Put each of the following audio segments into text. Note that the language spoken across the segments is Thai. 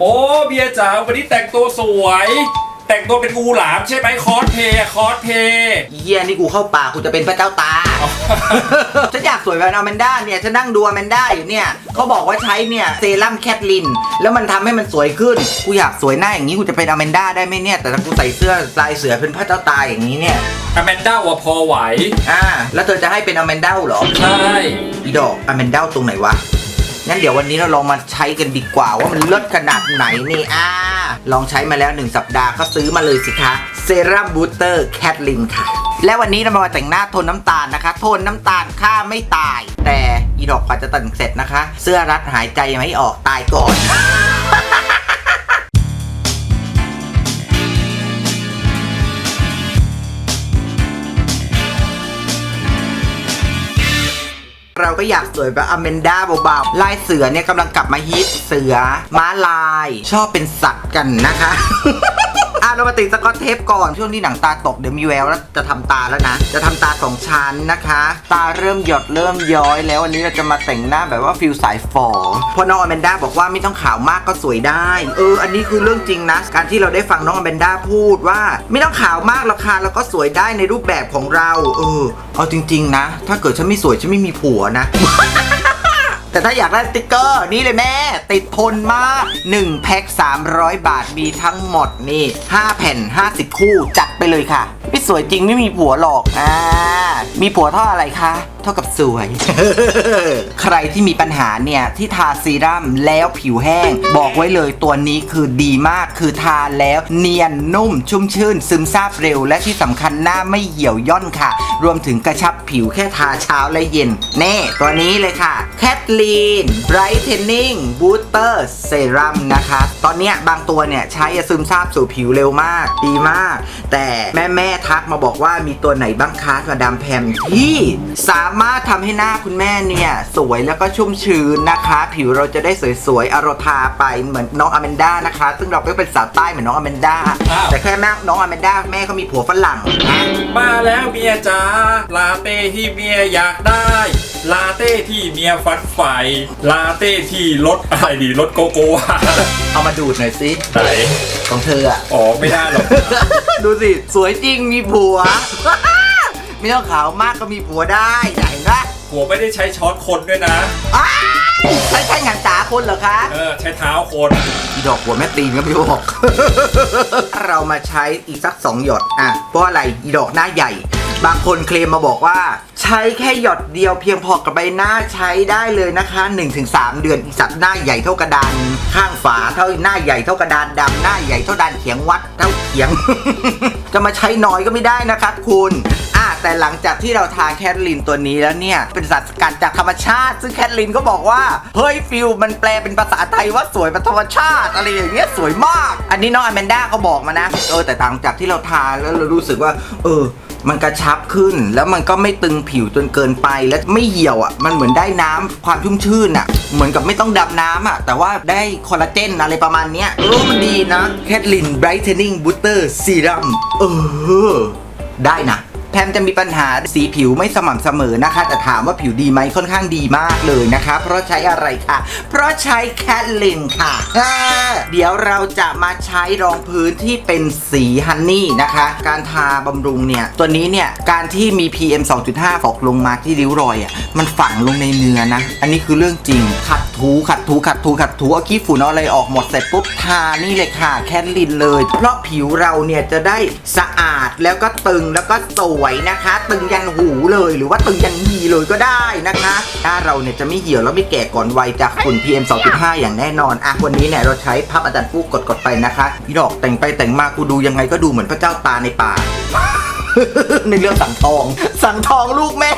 โอ้เบียร์จ๋าวันนี้แต่งตัวสวย แต่งตัวเป็นงูหลามใช่ไหมคอสเพย์อะคอสเพย์เฮียนี่กูเข้าป่ากูจะเป็นพระเจ้าตา ฉันอยากสวยแบบอแมนด้าเนี่ย ฉันนั่งดูอแมนด้าอยู่เนี่ยเขาบอกว่าใช้เนี่ยเซรั่มแคทลิน แล้วมันทำให้มันสวยขึ้น กูอยากสวยหน้าอย่างนี้กูจะเป็นอแมนด้าได้ไหมเนี่ย แต่ถ้ากูใส่เสื้อลายเสือเป็นพระเจ้าตาอย่างนี้เนี่ย อแมนด้าว่าพอไหวอ่า แล้วเธอจะให้เป็นอแมนด้าเหรอ ใช่ อีดอกอแมนด้าตรงไหนวะ งั้นเดี๋ยววันนี้เราลองมาใช้กันดีกว่า ว่ามันเลิศขนาดไหนนี่อ่าลองใช้มาแล้ว 1 สัปดาห์ก็ซื้อมาเลยสิคะเซรั่มบูสเตอร์แคทลินค่ะ และวันนี้เรามาแต่งหน้าโทนน้ำตาลนะคะ โทนน้ำตาลค่าไม่ตาย แต่อีดอกกว่าจะแต่งเสร็จนะคะ เสื้อรัดหายใจไม่ออกตายก่อน ก็อยากสวยแบบอเมนด้าเบาๆลายเสือเนี่ยกำลังกลับมาฮิตเสือม้าลาย ชอบเป็นสัตว์กันนะคะ อะเรามาติดสกอตเทปก่อน ช่วงนี้หนังตาตกเดี๋ยวมีแววแล้วจะทำตาแล้วนะ จะทำตาสองชั้นนะคะ ตาเริ่มหยดเริ่มย้อย แล้ววันนี้เราจะมาแต่งหน้าแบบว่าฟิลสายฝอเพราะน้องอแมนด้าบอกว่าไม่ต้องขาวมากก็สวยได้ เออ อันนี้คือเรื่องจริงนะ การที่เราได้ฟังน้องอแมนด้าพูดว่า ไม่ต้องขาวมากหรอกค่ะแล้วก็สวยได้ในรูปแบบของเรา เออ เอาจริง ๆ นะ ถ้าเกิดฉันไม่สวยฉันไม่มีผัวนะ แต่ถ้าอยากได้สติกเกอร์นี่เลยแม่ ติดทนมาก1แพ็ค300 บาทมีทั้งหมดนี่ 5 แผ่น 50 คู่จัดไปเลยค่ะ ไม่สวยจริงไม่มีผัวหรอก อ่า มีผัวเท่าอะไรคะ เท่ากับสวย ใครที่มีปัญหาเนี่ย ที่ทาซีรั่มแล้วผิวแห้ง บอกไว้เลยตัวนี้คือดีมากคือทาแล้วเนียนนุ่ม ชุ่มชื่น ซึมซาบเร็ว และที่สำคัญหน้าไม่เหี่ยวย่อนค่ะ รวมถึงกระชับผิวแค่ทาเช้าและเย็น แน่ตัวนี้เลยค่ะแคทลีน Brightening Booster Serum นะคะ ตอนเนี้ยบางตัวเนี่ยใช้ซึมซาบสู่ผิวเร็วมาก ดีมาก แต่แม่แม่ๆทักมาบอกว่ามีตัวไหนบ้างคะมาดามแพมที่สามารถทำให้หน้าคุณแม่เนี่ยสวยแล้วก็ชุ่มชื้นนะคะ ผิวเราจะได้สวยๆอโรทาไปเหมือนน้องอแมนด้านะคะ ซึ่งเราก็เป็นสาวใต้เหมือนน้องอแมนด้าแต่แค่แม่น้องอแมนด้าแม่เขามีผัวฝรั่งนะมาแล้วเมียจ๋าลาเต้ที่เมียอยากได้ ลาเต้ที่เมียฟันใฝ่ลาเต้ที่รสอะไรดีรสโกโก้วาเอามาดูดหน่อยสิไหนของเธออะอ๋อไม่ได้หรอก ดูสิ สวยจริงมีผัว ไม่ต้องขาวมากก็มีผัวได้ไหนนะหัวไม่ได้ใช้ช้อนคนด้วยนะ อ้ายใช้ใช้งานจ๋าคนเหรอคะ เออ ใช้เท้าคนอีดอกหัวแม่ตีนก็ไม่บอก เรามาใช้อีกสักสองหยด อะ เพราะอะไร อีดอกหน้าใหญ่ บางคนเคลมมาบอกว่า ใช้แค่หยดเดียวเพียงพอกับใบหน้าใช้ได้เลยนะคะ 1-3 เดือนอีสัตว์หน้าใหญ่เท่ากระดาน ข้างฝาเท่าหน้าใหญ่เท่ากระดานดำหน้าใหญ่เท่าดานเขียงวัดเท่า เขียง จะมาใช้น้อยก็ไม่ได้นะครับคุณอะแต่หลังจากที่เราทาแคทลินตัวนี้แล้วเนี่ย เป็นสัตว์กัดจากธรรมชาติ ซึ่งแคทลินก็บอกว่า เฮ้ยฟิลมันแปลเป็นภาษาไทยว่าสวยเป็นธรรมชาติอะไรอย่างเงี้ยสวยมาก อันนี้น้องอแมนด้าเขาบอกมานะเออแต่หลังจากที่เราทาแล้วเรารู้สึกว่า เออ มันกระชับขึ้น แล้วมันก็ไม่ตึงผิวจนเกินไปและไม่เหี่ยวอะมันเหมือนได้น้ำความชุ่มชื่นอะ เหมือนกับไม่ต้องดำน้ำอะ แต่ว่าได้คอลลาเจนอะไรประมาณเนี้ยเออมันดีนะแคทลินไบรท์เทนนิ่งบูสเตอร์ซีรัมเออ ได้นะ แพมจะมีปัญหาสีผิวไม่สม่ำเสมอนะคะ แต่ถามว่าผิวดีไหมค่อนข้างดีมากเลยนะคะ เพราะใช้อะไรคะเพราะใช้แคทลินค่ะ เดี๋ยวเราจะมาใช้รองพื้นที่เป็นสีฮันนี่นะคะ การทาบำรุงเนี่ย ตัวนี้เนี่ย การที่มี PM 2.5ฟอกลงมาที่ริ้วรอยอะมันฝังลงในเนื้อนะ อันนี้คือเรื่องจริง ขัดถูขัดถูขัดถูขัดถูเอาขี้ฝุ่นเอาอะไรออกหมดเสร็จปุ๊บทานี่เลยค่ะแคทลินเลย เพราะผิวเราเนี่ยจะได้สะอาดแล้วก็ตึงแล้วก็สวยนะคะ ตึงยันหูเลยหรือว่าตึงยันหีเลยก็ได้นะคะหน้าเราเนี่ยจะไม่เหี่ยวแล้วไม่แก่ก่อนวัยจากฝุ่น PM 2.5 อย่างแน่นอนอะวันนี้เนี่ยเราใช้พับอาจารย์ฟูกกดกดๆไปนะคะพี่ดอกแต่งไปแต่งมากูดูยังไงก็ดูเหมือนพระเจ้าตาในป่าในเรื่องสังทอง สังทองลูกแม่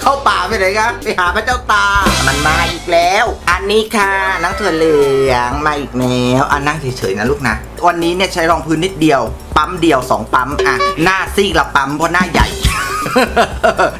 เข้าป่าไปไหนครับไปหาพระเจ้าตา มันมาอีกแล้ว อันนี้ค่ะนังถั่วเหลืองมาอีกแล้ว อันนั่งเฉยๆนะลูกนะ วันนี้เนี่ยใช้รองพื้นนิดเดียว ปั๊มเดียวสองปั๊มอะหน้าซีกละปั๊มเพราะหน้าใหญ่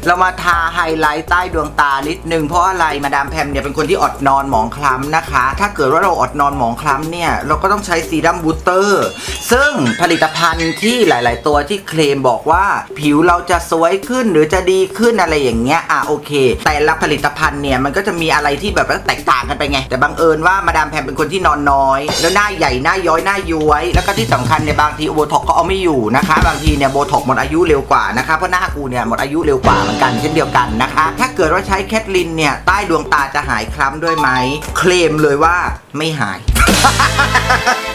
เรามาทาไฮไลท์ใต้ดวงตานิดนึงเพราะอะไรมาดามแพมเนี่ยเป็นคนที่อดนอนหมองคล้ำนะคะ ถ้าเกิดว่าเราอดนอนหมองคล้ำเนี่ย เราก็ต้องใช้ซีรัมบูสเตอร์ ซึ่งผลิตภัณฑ์ที่หลาย ๆ ตัวที่เคลมบอกว่า ผิวเราจะสวยขึ้นหรือจะดีขึ้นอะไรอย่างเงี้ยอะโอเค แต่ละผลิตภัณฑ์เนี่ยมันก็จะมีอะไรที่แบบแตกต่างกันไปไง แต่บังเอิญว่ามาดามแพมเป็นคนที่นอนน้อย แล้วหน้าใหญ่หน้าย้อยหน้าย้วย แล้วก็ที่สำคัญเนี่ยบางทีโบท็อกก็เอาไม่อยู่นะคะ บางทีเนี่ยโบท็อกหมดอายุเร็วกว่านะคะเพราะหน้ากูเนี่ยหมดอายุเร็วกว่าเหมือนกันเช่นเดียวกันนะคะ ถ้าเกิดว่าใช้แคทลินเนี่ยใต้ดวงตาจะหายคล้ำด้วยไหมเคลมเลยว่าไม่หาย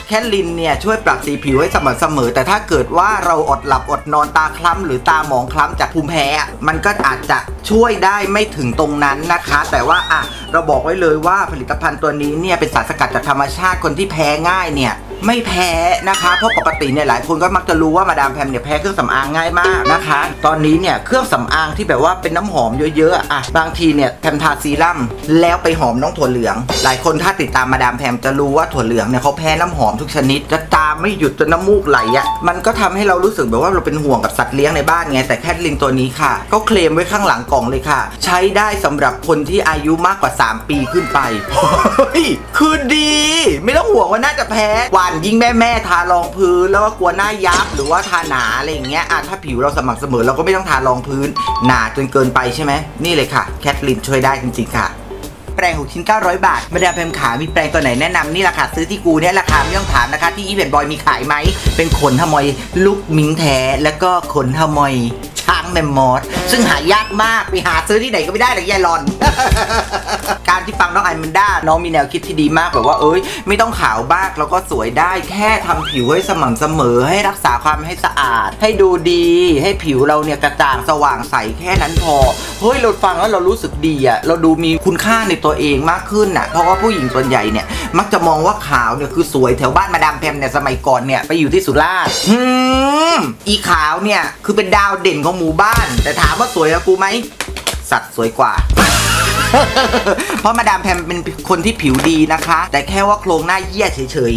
แคทลินเนี่ยช่วยปรับสีผิวให้สม่ำเสมอ แต่ถ้าเกิดว่าเราอดหลับอดนอนตาคล้ำหรือตาหมองคล้ำจากภูมิแพ้ มันก็อาจจะช่วยได้ไม่ถึงตรงนั้นนะคะ แต่ว่าอะเราบอกไว้เลยว่าผลิตภัณฑ์ตัวนี้เนี่ยเป็นสารสกัดจากธรรมชาติคนที่แพ้ง่ายเนี่ย ไม่แพ้นะคะเพราะปกติเนี่ยหลายคนก็มักจะรู้ว่ามาดามแพมเนี่ยแพ้เครื่องสำอางง่ายมากนะคะ ตอนนี้เนี่ยเครื่องสำอางที่แบบว่าเป็นน้ำหอมเยอะๆอะบางทีเนี่ย พมทาซีรั่มแล้วไปหอมน้องถั่วเหลือง หลายคนถ้าติดตามมาดามแพมจะรู้ว่าถั่วเหลืองเนี่ยเขาแพ้น้ำหอมทุกชนิดจะตามไม่หยุดจนน้ำมูกไหลอะมันก็ทำให้เรารู้สึกแบบว่าเราเป็นห่วงกับสัตว์เลี้ยงในบ้านไงแต่แคทลินตัวนี้ค่ะ ก็เคลมไว้ข้างหลังกล่องเลยค่ะ ใช้ได้สำหรับคนที่อายุมากกว่า 3 ปีขึ้นไปคือดี ไม่ต้องห่วงว่าน่าจะแพ้หวานยิ่งแม่แม่ทารองพื้นแล้วก็กลัวหน้ายับหรือว่าทาหนาอะไรอย่างเงี้ยอะถ้าผิวเราสม่ำเสมอเราก็ไม่ต้องทารองพื้นหนาจนเกินไปใช่ไหมนี่เลยค่ะแคทลินช่วยได้จริงๆค่ะ แปรง6ชิ้น 900 บาท มาดามแพมขา มีแปรงตัวไหนแนะนำนี่ราคาซื้อที่กูเนี่ยราคาไม่ต้องถามนะคะ ที่อีเวนต์บอยมีขายไหม เป็นขนทมอยลูกมิงแท้ แล้วก็ขนทมอย ช้างแมมมอสซึ่งหายากมากไปหาซื้อที่ไหนก็ไม่ได้หรอกยายหลอน การที่ฟังน้องไอมันด้าน้องมีแนวคิดที่ดีมากแบบว่าเอ้ย ไม่ต้องขาวบ้ากแล้วก็สวยได้แค่ทำผิวให้สม่ำเสมอ ให้รักษาความให้สะอาด ให้ดูดี ให้ผิวเราเนี่ยกระจ่างสว่างใสแค่นั้นพอเฮ้ยเราฟังแล้วเรารู้สึกดีอะเราดูมีคุณค่าในตัวเองมากขึ้นอะเพราะว่าผู้หญิงส่วนใหญ่เนี่ยมักจะมองว่าขาวเนี่ยคือสวยแถวบ้านมาดามแพมเนี่ยสมัยก่อนเนี่ยไปอยู่ที่สุราษฎร์หืมอีขาวเนี่ยคือเป็นดาวเด่นของหมู่บ้าน แต่ถามว่าสวยกับกูไหมสัตว์สวยกว่า เพราะมาดามแพมเป็นคนที่ผิวดีนะคะ แต่แค่ว่าโครงหน้าเยี่ยเฉย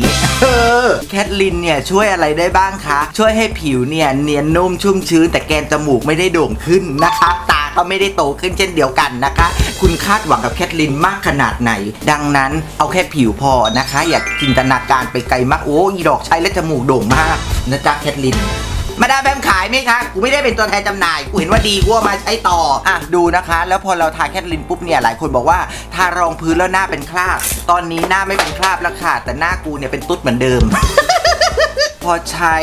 ๆแคทลินเนี่ยช่วยอะไรได้บ้างคะ ช่วยให้ผิวเนี่ยเนียนนุ่มชุ่มชื้น แต่แกนจมูกไม่ได้โด่งขึ้นนะคะ ตาก็ไม่ได้โตขึ้นเช่นเดียวกันนะคะ คุณคาดหวังกับแคทลินมากขนาดไหน ดังนั้นเอาแค่ผิวพอนะคะ อย่าจินตนาการไปไกลมากโอ้อีดอกใช้แล้วจมูกโด่งมากนะจ๊ะแคทลิน มาดามแบมขายไหมคะ กูไม่ได้เป็นตัวแทนจำหน่าย กูเห็นว่าดีกูเอามาใช้ต่อ อะ ดูนะคะ แล้วพอเราทาแคทลินปุ๊บเนี่ย หลายคนบอกว่าทารองพื้นแล้วหน้าเป็นคราบ ตอนนี้หน้าไม่เป็นคราบแล้วค่ะ แต่หน้ากูเนี่ยเป็นตุ๊ดเหมือนเดิม พอใช้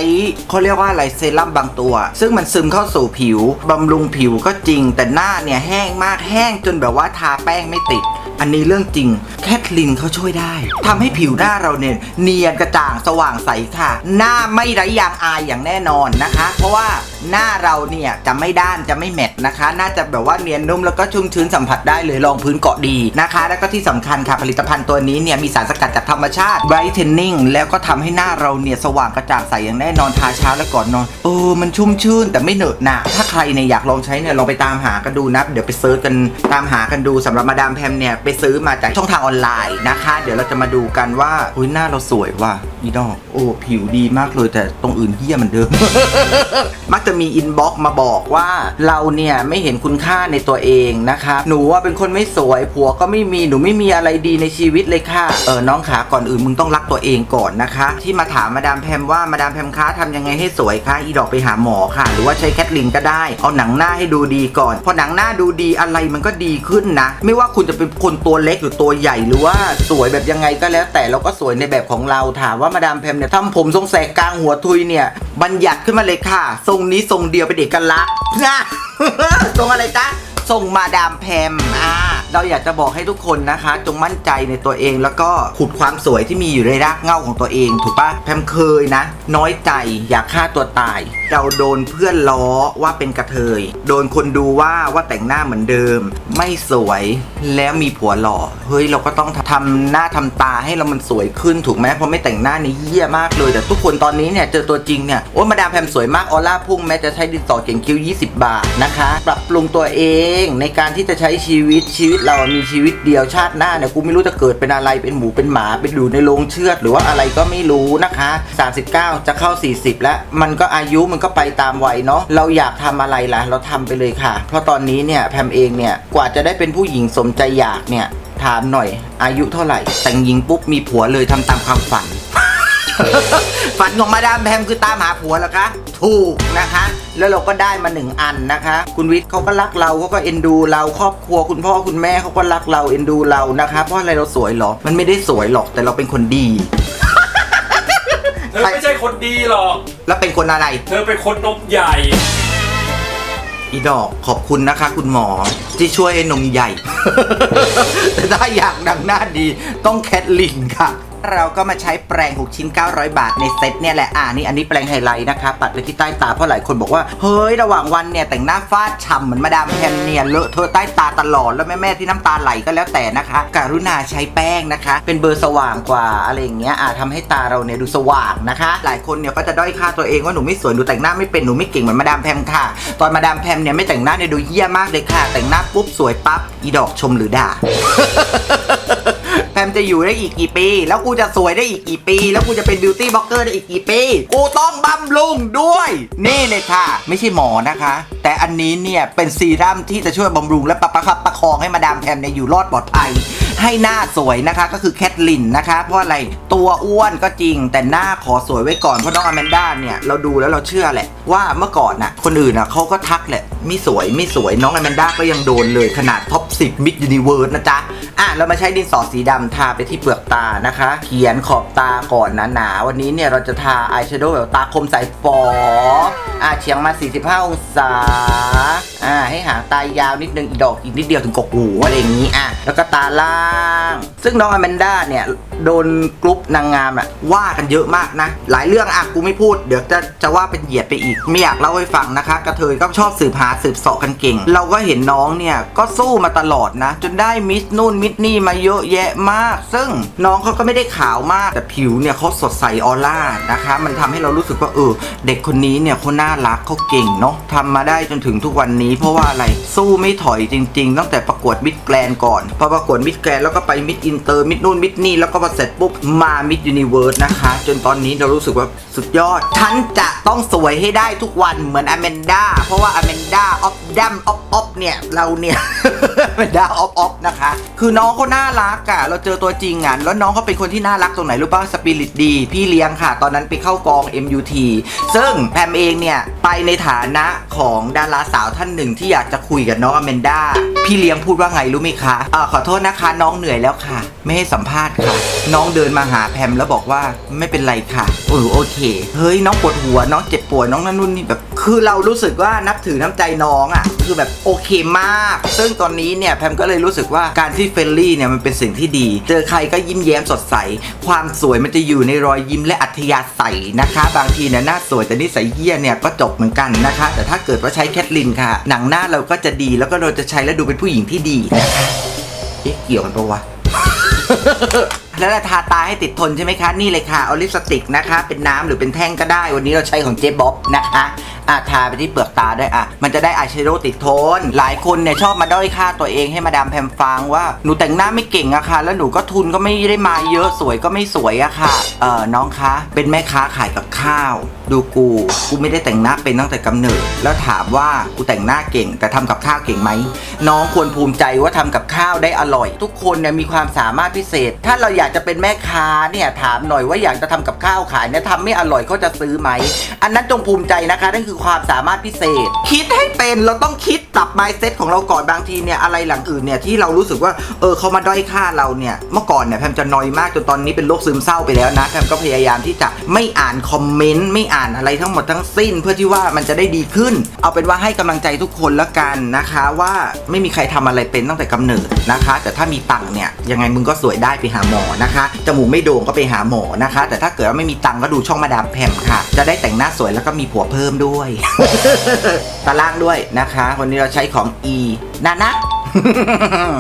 เขาเรียกว่าอะไรเซรั่มบางตัว ซึ่งมันซึมเข้าสู่ผิวบำรุงผิวก็จริง แต่หน้าเนี่ยแห้งมากแห้งจนแบบว่าทาแป้งไม่ติด อันนี้เรื่องจริง แคทลินเขาช่วยได้ทำให้ผิวหน้าเราเนี่ยเนียนกระจ่างสว่างใสค่ะ หน้าไม่ไร้ยางอายอย่างแน่นอนนะคะ เพราะว่าหน้าเราเนี่ยจะไม่ด้านจะไม่แมตต์นะคะ น่าจะแบบว่าเนียนนุ่มแล้วก็ชุ่มชื้นสัมผัสได้เลยรองพื้นเกาะดีนะคะ แล้วก็ที่สำคัญค่ะผลิตภัณฑ์ตัวนี้เนี่ยมีสารสกัดจากธรรมชาติ brightening แล้วก็ทำให้หน้าเราเนี่ยสว่างกระจ่างใสอย่างแน่นอนทาเช้าและก่อนนอนเออมันชุ่มชื่นแต่ไม่เหนอะหนะถ้าใครเนี่ยอยากลองใช้เนี่ยลองไปตามหากันดูนะเดี๋ยวไปเซิร์ชกันตามหากันดูสำหรับมาดามแพมเนี่ยไปซื้อมาจากช่องทางออนไลน์นะคะ เดี๋ยวเราจะมาดูกันว่าอุ้ยหน้าเราสวยว่ะอีดอกโอ้ผิวดีมากเลยแต่ตรงอื่นเหี้ยเหมือนเดิม มักจะมีอินบ็อกมาบอกว่าเราเนี่ยไม่เห็นคุณค่าในตัวเองนะคะ หนูว่าเป็นคนไม่สวยผัวก็ไม่มีหนูไม่มีอะไรดีในชีวิตเลยค่ะเออน้องขาก่อนอื่นมึงต้องรักตัวเองก่อนนะคะ ที่มาถามมาดามแพมว่ามาดามแพมคะทำยังไงให้สวยคะอีดอกไปหาหมอค่ะ หรือว่าใช้แคทลินก็ได้ เอาหนังหน้าให้ดูดีก่อน พอหนังหน้าดูดีอะไรมันก็ดีขึ้นนะ ไม่ว่าคุณจะเป็นคนตัวเล็กหรือตัวใหญ่หรือว่าสวยแบบยังไงก็แล้ว แต่เราก็สวยในแบบของเราถามว่ามาดามแพมเนี่ยทำผมทรงแสกกลางหัวทุยเนี่ยบัญญัติขึ้นมาเลยค่ะ ทรงนี้ทรงเดียวเป็นเอกลักษณ์ทรงอะไรจ๊ะทรงมาดามแพมอ่า เราอยากจะบอกให้ทุกคนนะคะ จงมั่นใจในตัวเอง แล้วก็ขุดความสวยที่มีอยู่ในรากเหง้าของตัวเอง ถูกปะแพมเคยนะ น้อยใจอยากฆ่าตัวตาย เราโดนเพื่อนล้อว่าเป็นกระเทย โดนคนดูว่าว่าแต่งหน้าเหมือนเดิม ไม่สวยแล้วมีผัวหล่อเฮ้ยเราก็ต้องทำหน้าทำตาให้เรามันสวยขึ้นถูกไหมเพราะไม่แต่งหน้านี่เยี่ยมากเลย แต่ทุกคนตอนนี้เนี่ยเจอตัวจริงเนี่ยโอ้ยมาดามแพมสวยมากออร่าพุ่งแม้จะใช้ดินสอเขียนคิ้ว 20 บาทนะคะ ปรับปรุงตัวเองในการที่จะใช้ชีวิตชีวิตตเรามีชีวิตเดียวชาติหน้าเนี่ยกูไม่รู้จะเกิดเป็นอะไรเป็นหมูเป็นหมาเป็นอยู่ในโรงเชือด หรือว่าอะไรก็ไม่รู้นะคะ 39 จะเข้า 40 แล้ว มันก็อายุมันก็ไปตามวัยเนาะเราอยากทำอะไรล่ะ เราทำไปเลยค่ะ เพราะตอนนี้เนี่ยแพมเองเนี่ยกว่าจะได้เป็นผู้หญิงสมใจอยากเนี่ยถามหน่อยอายุเท่าไหร่ แต่งหญิงปุ๊บมีผัวเลยทำตามความฝัน ฝันของมาดามแพมคือตามหาผัวเหรอคะ ถูกนะคะ แล้วเราก็ได้มาหนึ่งอันนะคะ คุณวิทย์เขาก็รักเราเขาก็เอ็นดูเราครอบครัวคุณพ่อคุณแม่เขาก็รักเราเอ็นดูเรานะคะ เพราะอะไรเราสวยเหรอ มันไม่ได้สวยหรอกแต่เราเป็นคนดี เธอไม่ใช่คนดีหรอก แล้วเป็นคนอะไร เธอเป็นคนนมใหญ่ อีดอกขอบคุณนะคะ คุณหมอที่ช่วยให้นมใหญ่ แต่ถ้าอยากดังหน้าดีต้องแคทลินค่ะ เราก็มาใช้แปรง6ชิ้น 900 บาทในเซ็ตเนี่ยแหละอ่านี่อันนี้แปรงไฮไลท์นะคะปัดไปที่ใต้ตาเพราะหลายคนบอกว่าเฮ้ยระหว่างวันเนี่ยแต่งหน้าฟาดฉ่ำเหมือนมาดามแพมเนี่ยเลอะเทอะใต้ตาตลอดแล้วแม่ๆที่น้ำตาไหลก็แล้วแต่นะคะการุณาใช้แป้งนะคะ เป็นเบอร์สว่างกว่าอะไรอย่างเงี้ยอ่าทำให้ตาเราเนี่ยดูสว่างนะคะ หลายคนเนี่ยก็จะด้อยค่าตัวเองว่าหนูไม่สวยหนูแต่งหน้าไม่เป็นหนูไม่เก่งเหมือนมาดามแพมค่ะ ตอนมาดามแพมเนี่ยไม่แต่งหน้าเนี่ยดูเยี่ยมากเลยค่ะ แต่งหน้าปุ๊บสวยปั๊บอีดอกชมหรือด่า แพมจะอยู่ได้อีกกี่ปี แล้วกูจะสวยได้อีกกี่ปี แล้วกูจะเป็นบิวตี้บล็อกเกอร์ได้อีกกี่ปี กูต้องบำรุงด้วย นี่เลยค่ะ ไม่ใช่หมอนะคะ แต่อันนี้เนี่ยเป็นซีรั่มที่จะช่วยบำรุงและประคับประคองให้มาดามแพมเนี่ยอยู่รอดปลอดภัยให้หน้าสวยนะคะก็คือแคทลินนะคะ เพราะอะไรตัวอ้วนก็จริง แต่หน้าขอสวยไว้ก่อนเพราะน้องอแมนด้าเนี่ยเราดูแล้วเราเชื่อแหละว่าเมื่อก่อนน่ะคนอื่นน่ะเขาก็ทักแหละ ไม่สวยไม่สวยน้องอแมนด้าก็ยังโดนเลยขนาดท็อป10มิดยูนิเวิร์สนะจ๊ะ อะ เรามาใช้ดินสอสีดำทาไปที่เปลือกตานะคะ เขียนขอบตาก่อนหนาๆวันนี้เนี่ยเราจะทาอายแชโดว์แบบตาคมใสฟออะเฉียงมา 45 องศา อะให้หางตายาวนิดนึงอีกดอกอีกนิดเดียวถึงกกหูอะไรอย่างนี้อะแล้วก็ตาล่าง ซึ่งน้องอแมนด้าเนี่ย โดนกรุ๊ปนางงามอะว่ากันเยอะมากนะ หลายเรื่องอะกูไม่พูด เดี๋ยวจะจะว่าเป็นเหยียดไปอีก ไม่อยากเล่าให้ฟังนะคะ กระเทยก็ชอบสืบหาสืบเสาะกันเก่ง เราก็เห็นน้องเนี่ยก็สู้มาตลอดนะ จนได้มิสนู่นมิสนี่มาเยอะแยะมาก ซึ่งน้องเขาก็ไม่ได้ขาวมาก แต่ผิวเนี่ยเขาสดใสออร่านะคะ มันทำให้เรารู้สึกว่าเออเด็กคนนี้เนี่ยเขาน่ารักเขาเก่งเนาะทำมาได้จนถึงทุกวันนี้ เพราะว่าอะไรสู้ไม่ถอยจริง ๆ ตั้งแต่ประกวดมิดแกรนก่อนพอประกวดมิดแกรนแล้วก็ไปมิดอินเตอร์มิดนู่นมิดนี่แล้วก็อเสร็จปุ๊บมามิดยูนิเวิร์สนะคะ จนตอนนี้เรารู้สึกว่าสุดยอด ฉันจะต้องสวยให้ได้ทุกวันเหมือนอแมนด้าเพราะว่าอแมนด้าออฟดัมออฟออฟเนี่ย เราเนี่ย อแมนดาออฟออฟนะคะ คือน้องเขาน่ารักอะเราเจอตัวจริงอะแล้วน้องเขาเป็นคนที่น่ารักตรงไหนรู้ป่ะสปิริตดี พี่เลี้ยงค่ะ ตอนนั้นไปเข้ากอง MUT ซึ่งแพมเองเนี่ยไปในฐานะของดาราสาวท่านหนึ่งที่อยากจะคุยกับน้องอแมนดาพี่เลี้ยงพูดว่าไงรู้ไหมคะอ่าขอโทษนะคะน้องเหนื่อยแล้วค่ะ ไม่ให้สัมภาษณ์ค่ะ น้องเดินมาหาแพมแล้วบอกว่าไม่เป็นไรค่ะเออโอเค เฮ้ยน้องปวดหัวน้องเจ็บปวดน้องนั่นนู่นนี่แบบ คือเรารู้สึกว่านับถือน้ำใจน้องอะ่ะคือแบบโอเคมาก ซึ่งตอนนี้เนี่ยแพมก็เลยรู้สึกว่าการที่เฟรนลี่เนี่ยมันเป็นสิ่งที่ดี เจอใครก็ยิ้มแย้มสดใส ความสวยมันจะอยู่ในรอยยิ้มและอัธยาศัยนะคะ บางทีเนี่ยหน้าสวยแต่นิสัยเหี้ยเนี่ยก็จบเหมือนกันนะคะ แต่ถ้าเกิดว่าใช้แคทลินค่ะ หนังหน้าเราก็จะดีแล้วก็เราจะใช้แล้วดูเป็นผู้หญิงที่ดีนะคะเอ๊ะเกี่ยวกันปะวะ แล้วเราทาตาให้ติดทนใช่ไหมคะ นี่เลยค่ะ เอาลิปสติกนะคะ เป็นน้ำหรือเป็นแท่งก็ได้ วันนี้เราใช้ของเจ๊บ๊อบนะคะอะทาไปที่เปลือกตาด้วยอะ มันจะได้อายแชโดว์ติดทน หลายคนเนี่ยชอบมาด้อยค่าตัวเองให้มาดามแพมฟังว่าหนูแต่งหน้าไม่เก่งอะค่ะ แล้วหนูก็ทุนก็ไม่ได้มาเยอะสวยก็ไม่สวยอะค่ะ เออน้องคะ เป็นแม่ค้าขายกับข้าว ดูกู กูไม่ได้แต่งหน้าเป็นตั้งแต่กำเนิด แล้วถามว่ากูแต่งหน้าเก่ง แต่ทำกับข้าวเก่งไหม น้องควรภูมิใจว่าทำกับข้าวได้อร่อย ทุกคนเนี่ยมีความสามารถพิเศษ ถ้าเราอยากจะเป็นแม่ค้าเนี่ยถามหน่อยว่าอยากจะทำกับข้าวขายเนี่ยทำไม่อร่อยเขาจะซื้อไหม อันนั้นจงภูมิใจนะคะนั่นคือความสามารถพิเศษ คิดให้เป็นเราต้องคิดปรับ mindset ของเราก่อนบางทีเนี่ยอะไรหลังอื่นเนี่ยที่เรารู้สึกว่าเออเขามาด้อยค่าเราเนี่ยเมื่อก่อนเนี่ยแพมจะนอยมากจนตอนนี้เป็นโรคซึมเศร้าไปแล้วนะแพมก็พยายามที่จะไม่อ่านคอมเมนต์ไม่อ่านอะไรทั้งหมดทั้งสิ้น เพื่อที่ว่ามันจะได้ดีขึ้น เอาเป็นว่าให้กำลังใจทุกคนละกันนะคะว่าไม่มีใครทำอะไรเป็นตั้งแต่กำเนิดนะคะ แต่ถ้ามีตังเนี่ยยังไงมึงก็สวยได้ไปหาหมอนะคะ จมูกไม่โด่งก็ไปหาหมอนะคะ แต่ถ้าเกิดว่าไม่มีตังก็ดูช่องมาดามแพมค่ะ จะได้แต่งหน้าสวยแล้วก็มีผัวเพิ่มด้วย ตาล่างด้วยนะคะ วันนี้เราใช้ของ E นานะ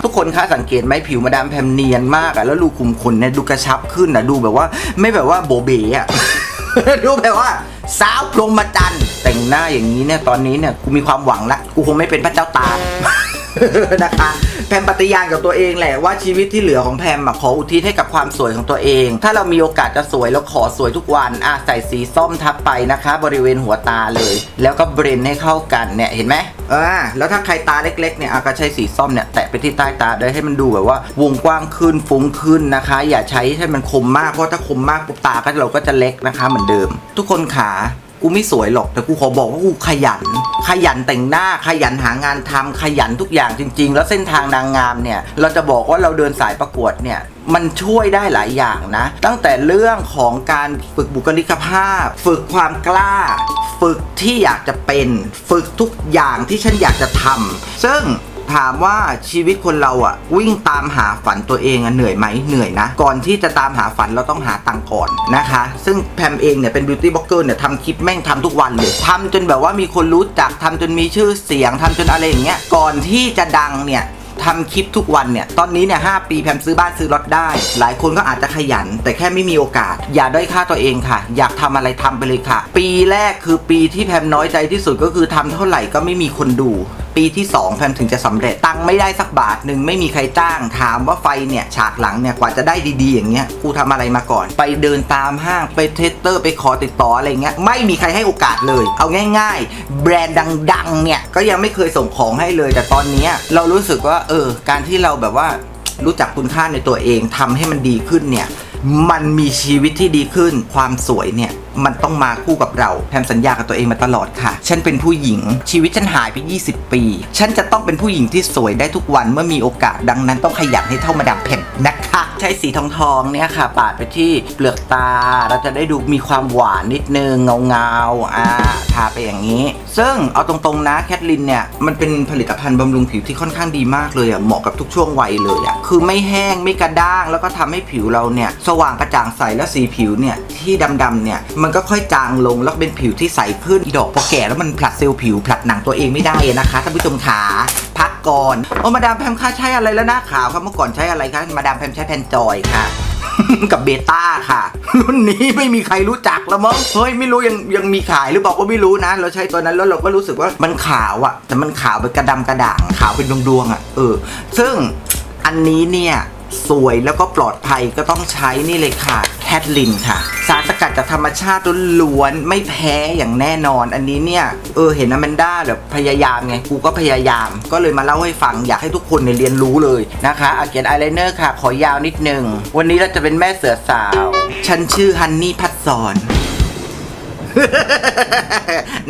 ทุกคนคะสังเกตไหมผิวมาดามแพมเนียนมากอะแล้วรูขุมขนเนี่ยดูกระชับขึ้นอะดูแบบว่า ไม่แบบว่าโบเบอะดูแบบว่าสาวพรหมจันทรย์แต่งหน้าอย่างนี้เนี่ยตอนนี้เนี่ยกูมีความหวังละกูคงไม่เป็นพระเจ้าตานะคะ แพมปฏิญาณกับตัวเองแหละว่าชีวิตที่เหลือของแพมอะขออุทิศให้กับความสวยของตัวเอง ถ้าเรามีโอกาสจะสวยแล้วขอสวยทุกวันอะใส่สีส้มทับไปนะคะ บริเวณหัวตาเลย แล้วก็เบรนให้เข้ากันเนี่ยเห็นไหมอ่าแล้วถ้าใครตาเล็กๆเนี่ยอะก็ใช้สีส้มเนี่ยแตะไปที่ใต้ตาได้ให้มันดูแบบว่าวงกว้างขึ้นฟุ้งขึ้นนะคะ อย่าใช้ให้มันคมมากเพราะถ้าคมมากปุ๊บตาก็เราก็จะเล็กนะคะเหมือนเดิม ทุกคนขา กูไม่สวยหรอกแต่กูขอบอกว่ากูขยัน ขยันแต่งหน้าขยันหางานทำขยันทุกอย่างจริง ๆ แล้วเส้นทางนางงามเนี่ยเราจะบอกว่าเราเดินสายประกวดเนี่ยมันช่วยได้หลายอย่างนะ ตั้งแต่เรื่องของการฝึกบุคลิกภาพ ฝึกความกล้า ฝึกที่อยากจะเป็น ฝึกทุกอย่างที่ฉันอยากจะทำซึ่ง ถามว่าชีวิตคนเราอะวิ่งตามหาฝันตัวเองอะเหนื่อยไหมเหนื่อยนะ ก่อนที่จะตามหาฝันเราต้องหาตังก่อนนะคะ ซึ่งแพมเองเนี่ยเป็นบิวตี้บล็อกเกอร์เนี่ยทำคลิปแม่งทำทุกวันเลยทำจนแบบว่ามีคนรู้จักทำจนมีชื่อเสียงทำจนอะไรอย่างเงี้ยก่อนที่จะดังเนี่ยทำคลิปทุกวันเนี่ย ตอนนี้เนี่ยหปีแพมซื้อบ้านซื้อรถได้ หลายคนก็อาจจะขยัน แต่แค่ไม่มีโอกาส อย่าด้อยค่าตัวเองค่ะ อยากทำอะไรทำไปเลยค่ะ ปีแรกคือปีที่แพมน้อยใจที่สุดก็คือทำเท่าไหร่ก็ไม่มีคนดู ปีที่2แพมถึงจะสำเร็จตังค์ไม่ได้สักบาทหนึ่งไม่มีใครจ้างถามว่าไฟเนี่ยฉากหลังเนี่ยกว่าจะได้ดีๆ อย่างเงี้ยกูทำอะไรมาก่อน ไปเดินตามห้างไปเทสเตอร์ไปขอติดต่ออะไรเงี้ยไม่มีใครให้โอกาสเลย เอาง่าย ๆ แบรนด์ดังๆเนี่ยก็ยังไม่เคยส่งของให้เลย แต่ตอนนี้เรารู้สึกว่าเออการที่เราแบบว่ารู้จักคุณค่าในตัวเองทำให้มันดีขึ้นเนี่ยมันมีชีวิตที่ดีขึ้นความสวยเนี่ย มันต้องมาคู่กับเราแพมสัญญากับตัวเองมาตลอดค่ะ ฉันเป็นผู้หญิง ชีวิตฉันหายไป 20 ปี ฉันจะต้องเป็นผู้หญิงที่สวยได้ทุกวันเมื่อมีโอกาสดังนั้นต้องขยันให้เท่ามาดามแพมนะคะ ใช้สีทองทองเนี่ยค่ะ ปาดไปที่เปลือกตา เราจะได้ดูมีความหวานนิดนึงเงาเงาอ่าทาไปอย่างนี้ ซึ่งเอาตรงๆนะแคทลินเนี่ยมันเป็นผลิตภัณฑ์บำรุงผิวที่ค่อนข้างดีมากเลยอะเหมาะกับทุกช่วงวัยเลยอะคือไม่แห้งไม่กระด้าง แล้วก็ทำให้ผิวเราเนี่ยสว่างกระจ่างใสและสีผิวเนี่ยที่ดำๆเนี่ยมันก็ค่อยจางลงแล้วเป็นผิวที่ใสขึ้นอีดอกพอแก่แล้วมันผลัดเซลล์ผิวผลัดหนังตัวเองไม่ได้นะคะท่านผู้ชมขาพักก่อนโอ้มาดามแพมค่าใช้อะไรแล้วหน้าขาวครับเมื่อก่อนใช้อะไรคะมาดามแพมใช้แพนจอยค่ะ กับเบต้าค่ะ รุ่นนี้ไม่มีใครรู้จักแล้วมั้งเฮ้ยไม่รู้ยังยังมีขายหรือเปล่าไม่รู้นะ เราใช้ตัวนั้นแล้วเราก็รู้สึกว่ามันขาวอะแต่มันขาวเป็นกระดำกระด่างขาวเป็นดวงๆอะเออ ซึ่งอันนี้เนี่ย สวยแล้วก็ปลอดภัยก็ต้องใช้นี่เลยค่ะ แคทลินค่ะ สารสกัดจากธรรมชาติล้วนๆไม่แพ้อย่างแน่นอน อันนี้เนี่ย เออเห็นอแมนด้าแบบพยายามไง กูก็พยายาม ก็เลยมาเล่าให้ฟังอยากให้ทุกคนเนี่ยเรียนรู้เลยนะคะอาเกียนอายไลเนอร์ค่ะ ขอยาวนิดนึง วันนี้เราจะเป็นแม่เสือสาว ฉันชื่อฮันนี่พัดสอน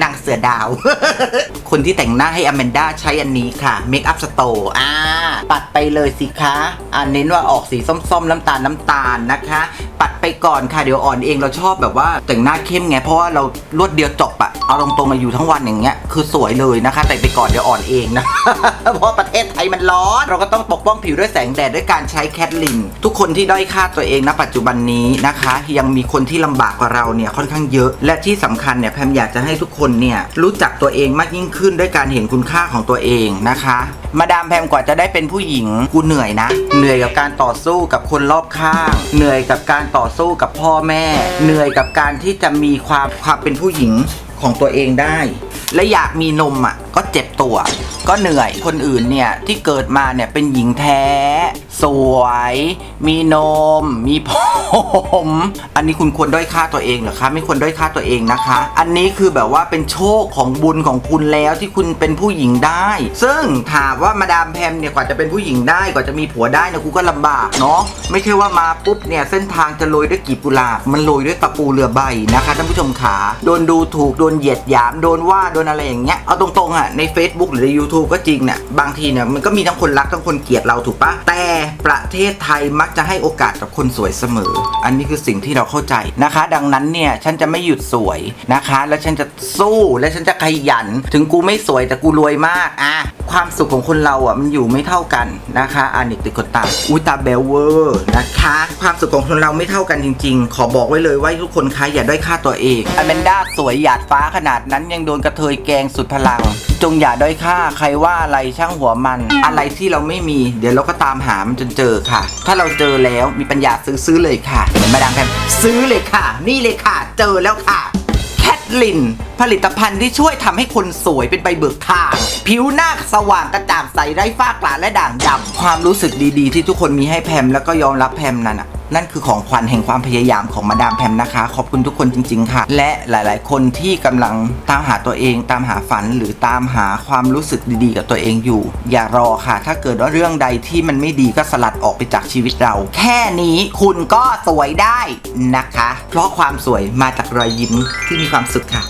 นางเสือดาว คนที่แต่งหน้าให้อแมนด้าใช้อันนี้ค่ะ Make Up Store อ่า ปัดไปเลยสิคะอันเน้นว่าออกสีส้มๆ น้ำตาลน้ำตาลนะคะ ปัดไปก่อนค่ะเดี๋ยวอ่อนเองเราชอบแบบว่าแต่งหน้าเข้มไง เพราะว่าเรารวดเดียวจบอะเอาตรงๆมาอยู่ทั้งวันอย่างเงี้ยคือสวยเลยนะคะ แต่งไปก่อนเดี๋ยวอ่อนเองนะ เพราะประเทศไทยมันร้อน เราก็ต้องปกป้องผิวด้วยแสงแดดด้วยการใช้แคทลินทุกคนที่ด้อยค่าตัวเองณปัจจุบันนี้นะคะ ยังมีคนที่ลำบากกว่าเราเนี่ยค่อนข้างเยอะและที่สำคัญเนี่ยแพมอยากจะให้ทุกคนเนี่ยรู้จักตัวเองมากยิ่งขึ้นด้วยการเห็นคุณค่าของตัวเองนะคะ มาดามแพมกว่าจะได้เป็นผู้หญิงกูเหนื่อยนะ เหนื่อยกับการต่อสู้กับคนรอบข้าง เหนื่อยกับการต่อสู้กับพ่อแม่ เหนื่อยกับการที่จะมีความความเป็นผู้หญิงของตัวเองได้และอยากมีนมอะก็เจ็บตัว ก็เหนื่อยคนอื่นเนี่ยที่เกิดมาเนี่ยเป็นหญิงแท้ สวย มีนม มีผมอันนี้คุณควรด้อยค่าตัวเองเหรอคะไม่ควรด้อยค่าตัวเองนะคะ อันนี้คือแบบว่าเป็นโชคของบุญของคุณแล้วที่คุณเป็นผู้หญิงได้ ซึ่งถามว่ามาดามแพมเนี่ยกว่าจะเป็นผู้หญิงได้กว่าจะมีผัวได้เนี่ยกูก็ลำบากเนาะไม่ใช่ว่ามาปุ๊บเนี่ยเส้นทางจะโรยด้วยกีบกุหลาบมันโรยด้วยตะปูเรือใบนะคะท่านผู้ชมขาโดนดูถูกโดนเหยียดหยามโดนว่าโดนอะไรอย่างเงี้ยเอาตรงๆอะใน Facebook หรือใน YouTube ก็จริงเนี่ยบางทีเนี่ยมันก็มีทั้งคนรักทั้งคนเกลียดเราถูกปะแต่ประเทศไทยมักจะให้โอกาสกับคนสวยเสมอ อันนี้คือสิ่งที่เราเข้าใจนะคะ ดังนั้นเนี่ยฉันจะไม่หยุดสวยนะคะ แล้วฉันจะสู้และฉันจะขยัน ถึงกูไม่สวยแต่กูรวยมากอะความสุขของคนเราอะมันอยู่ไม่เท่ากันนะคะอันนี้ติดกดตาอุยตาเบลเวอร์นะคะ ความสุขของคนเราไม่เท่ากันจริง ๆ ขอบอกไว้เลยว่าทุกคนคะอย่าด้อยค่าตัวเองอแมนด้าสวยหยาดฟ้าขนาดนั้นยังโดนกระเทยแกงสุดพลัง จงอย่าด้อยค่าใครว่าอะไรช่างหัวมัน อะไรที่เราไม่มี เดี๋ยวเราก็ตามหามันจนเจอค่ะ ถ้าเราเจอแล้วมีปัญญาซื้อซื้อเลยค่ะเหมือนมาดามแพมซื้อเลยค่ะ นี่เลยค่ะ เจอแล้วค่ะแคทลิน ผลิตภัณฑ์ที่ช่วยทำให้คนสวยเป็นใบเบิกทาง ผิวหน้าสว่างกระจ่างใสไร้ฝ้ากระและด่างดำความรู้สึกดีๆ ที่ทุกคนมีให้แพมแล้วก็ยอมรับแพมนั่นน่ะ นั่นคือของขวัญแห่งความพยายามของมาดามแพมนะคะ ขอบคุณทุกคนจริง ๆ ค่ะ และหลาย ๆ คนที่กำลังตามหาตัวเอง ตามหาฝันหรือตามหาความรู้สึกดี ๆ กับตัวเองอยู่ อย่ารอค่ะ ถ้าเกิดว่าเรื่องใดที่มันไม่ดีก็สลัดออกไปจากชีวิตเรา แค่นี้คุณก็สวยได้นะคะ เพราะความสวยมาจากรอยยิ้มที่มีความสุขค่ะ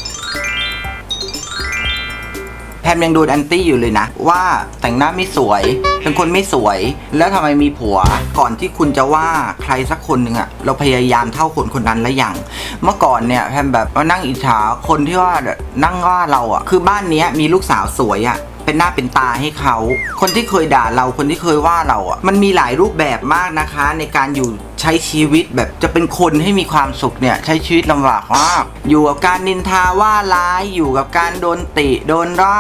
พมยังโดนแอนตี้อยู่เลยนะ ว่าแต่งหน้าไม่สวย เป็นคนไม่สวย แล้วทำไมมีผัว ก่อนที่คุณจะว่าใครสักคนหนึ่งอะเราพยายามเท่าคนคนนั้นแล้วอย่าง เมื่อก่อนเนี่ยแพมแบบว่านั่งอิจฉาคนที่ว่านั่งว่าเราอะคือบ้านเนี้ยมีลูกสาวสวยอะ เป็นหน้าเป็นตาให้เขา คนที่เคยด่าเราคนที่เคยว่าเราอะมันมีหลายรูปแบบมากนะคะ ในการอยู่ใช้ชีวิตแบบจะเป็นคนให้มีความสุขเนี่ยใช้ชีวิตลำบากมากอยู่กับการนินทาว่าร้ายอยู่กับการโดนติโดนร่า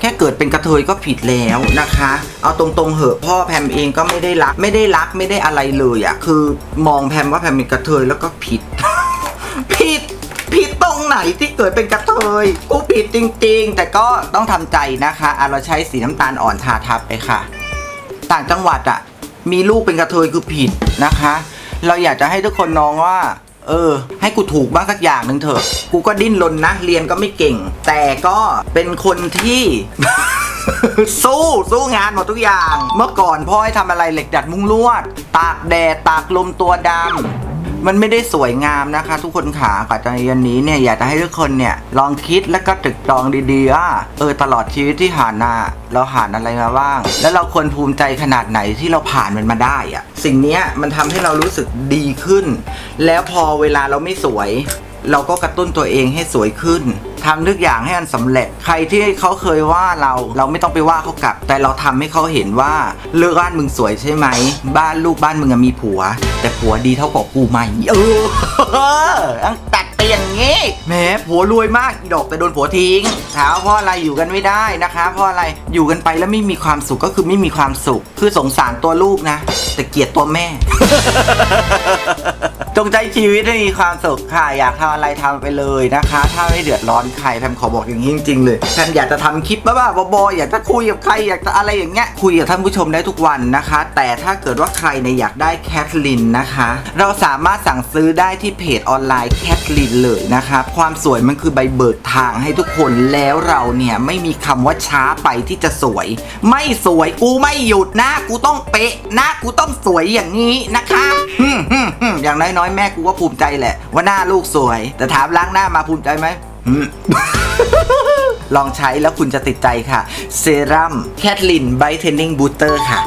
แค่เกิดเป็นกระเทยก็ผิดแล้วนะคะ เอาตรงๆเหอะพ่อแพมเองก็ไม่ได้รัก ไม่ได้รักไม่ได้อะไรเลยอะคือมองแพมว่าแพมเป็นกระเทยแล้วก็ผิด ผิด ผิดตรงไหนที่เกิดเป็นกระเทยกูผิดจริง ๆ แต่ก็ต้องทำใจนะคะอะเราใช้สีน้ำตาลอ่อนทาทับไปค่ะ ต่างจังหวัดอะมีลูกเป็นกระเทยคือผิดนะคะ เราอยากจะให้ทุกคนน้องว่า เออ ให้กูถูกบ้างสักอย่างหนึ่งเถอะ กูก็ดิ้นรนนะ เรียนก็ไม่เก่ง แต่ก็เป็นคนที่สู้สู้งานหมดทุกอย่าง เมื่อก่อนพ่อให้ทำอะไรเหล็กดัดมุ้งลวด ตากแดดตากลมตัวดำ มันไม่ได้สวยงามนะคะ ทุกคนขาก่อนจะยันนี้เนี่ยอยากจะให้ทุกคนเนี่ยลองคิดแล้วก็ตรึกตรองดีๆว่าเออตลอดชีวิตที่ผ่านมาเราผ่านอะไรมาบ้าง แล้วเราควรภูมิใจขนาดไหนที่เราผ่านมันมาได้อะสิ่งนี้มันทำให้เรารู้สึกดีขึ้น แล้วพอเวลาเราไม่สวย เราก็กระตุ้นตัวเองให้สวยขึ้น ทำทุกอย่างให้มันสำเร็จ ใครที่เขาเคยว่าเราเราไม่ต้องไปว่าเขากลับ แต่เราทำให้เขาเห็นว่าเลือกบ้านมึงสวยใช่ไหม บ้านลูกบ้านมึงมีผัว แต่ผัวดีเท่ากับกูไหมเออต้องตัดไปอย่างงี้แหมผัวรวยมากอีดอกแต่โดนผัวทิ้งถามว่าเพราะอะไรอยู่กันไม่ได้นะคะพราะอะไรอยู่กันไปแล้วไม่มีความสุขก็คือไม่มีความสุข คือสงสารตัวลูกนะ แต่เกลียดตัวแม่ จงใจชีวิตให้มีความสุขค่ะ อยากทำอะไรทำไปเลยนะคะ ถ้าไม่เดือดร้อนใครแพมขอบอกอย่างนี้จริงๆเลยแพมอยากจะทำคลิปบ้าๆบอๆอยากจะคุยกับใครอยากจะอะไรอย่างเงี้ยคุยกับท่านผู้ชมได้ทุกวันนะคะ แต่ถ้าเกิดว่าใครเนี่ยอยากได้แคทลินนะคะ เราสามารถสั่งซื้อได้ที่เพจออนไลน์แคทลินเลยนะคะความสวยมันคือใบเบิกทางให้ทุกคนแล้วเราเนี่ยไม่มีคำว่าช้าไปที่จะสวย ไม่สวยกูไม่หยุดนะกูต้องเป๊ะนะกูต้องสวยอย่างนี้นะคะฮึมฮึมฮึมอย่างน้อยๆ แม่กูก็ภูมิใจแหละ ว่าหน้าลูกสวย แต่ถามล้างหน้ามาภูมิใจไหมฮึ่มลองใช้แล้วคุณจะติดใจค่ะ เซรั่มแคทลินไบเทนนิ่งบูเตอร์ค่ะ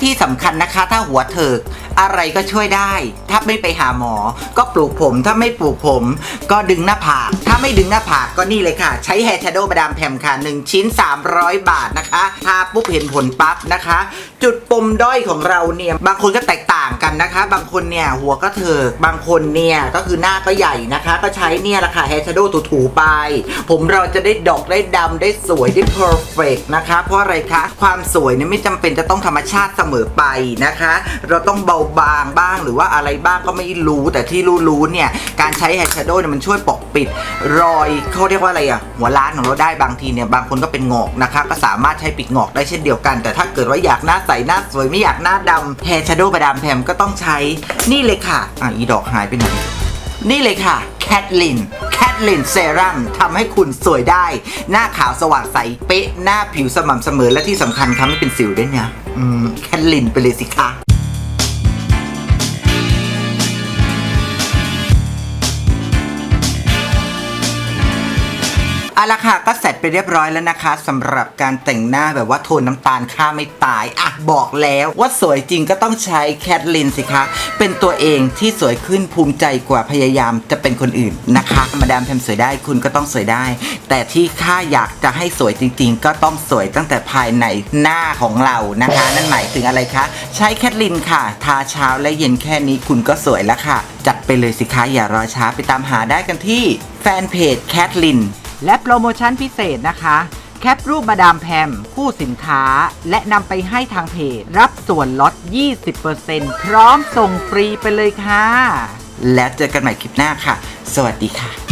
ที่สำคัญนะคะถ้าหัวเถิก อะไรก็ช่วยได้ ถ้าไม่ไปหาหมอ ก็ปลูกผมถ้าไม่ปลูกผม ก็ดึงหน้าผากถ้าไม่ดึงหน้าผากก็นี่เลยค่ะ ใช้แฮร์ชโดว์มาดามแพมค่ะ 1 ชิ้น 300 บาทนะคะทาปุ๊บเห็นผลปั๊บนะคะ จุดปมด้อยของเราเนี่ย บางคนก็แตกต่างกันนะคะ บางคนเนี่ยหัวก็เถิกบางคนเนี่ยก็คือหน้าก็ใหญ่นะคะ ก็ใช้เนี่ยแหละค่ะแฮร์ชโดว์ถูๆไป ผมเราจะได้ดอกได้ดำได้สวยได้เพอร์เฟกนะคะเพราะอะไรคะความสวยเนี่ยไม่จำเป็นจะต้องธรรมชาติเสมอไปนะคะ เราต้องเบาบางบ้างหรือว่าอะไรบ้างก็ไม่รู้แต่ที่รู้ๆเนี่ยการใช้แฮชโดว์เนี่ยมันช่วยปกปิดรอยเขาเรียกว่าอะไรอะหัวล้านของเราได้บางทีเนี่ยบางคนก็เป็นงอกนะคะ ก็สามารถใช้ปิดงอกได้เช่นเดียวกัน แต่ถ้าเกิดว่าอยากหน้าใสหน้าสวยไม่อยากหน้าดำแฮชโดว์ประดามแพมก็ต้องใช้นี่เลยค่ะอะอีดอกหายไปไหนนี่เลยค่ะแคทลินแคทลินเซรั่มทำให้คุณสวยได้ หน้าขาวสว่างใสเป๊ะ หน้าผิวสม่ำเสมอและที่สำคัญทำให้เป็นสิวด้วยเนี่ยแคทลินไปเลยสิคะ เอาละค่ะก็เสร็จไปเรียบร้อยแล้วนะคะสำหรับการแต่งหน้าแบบว่าโทนน้ำตาลค่าไม่ตายอะบอกแล้วว่าสวยจริงก็ต้องใช้แคทลินสิคะ เป็นตัวเองที่สวยขึ้นภูมิใจกว่าพยายามจะเป็นคนอื่นนะคะมาดามแพมสวยได้คุณก็ต้องสวยได้ แต่ที่ข้าอยากจะให้สวยจริง ๆ ก็ต้องสวยตั้งแต่ภายในหน้าของเรานะคะ นั่นหมายถึงอะไรคะ ใช้แคทลินค่ะ ทาเช้าและเย็นแค่นี้คุณก็สวยแล้วค่ะ จัดไปเลยสิคะอย่ารอช้าไปตามหาได้กันที่แฟนเพจแคทลิน และโปรโมชั่นพิเศษนะคะ แคปรูปมาดามแพม คู่สินค้า และนำไปให้ทางเพจ รับส่วนลด 20%พร้อมส่งฟรีไปเลยค่ะ แล้วเจอกันใหม่คลิปหน้าค่ะ สวัสดีค่ะ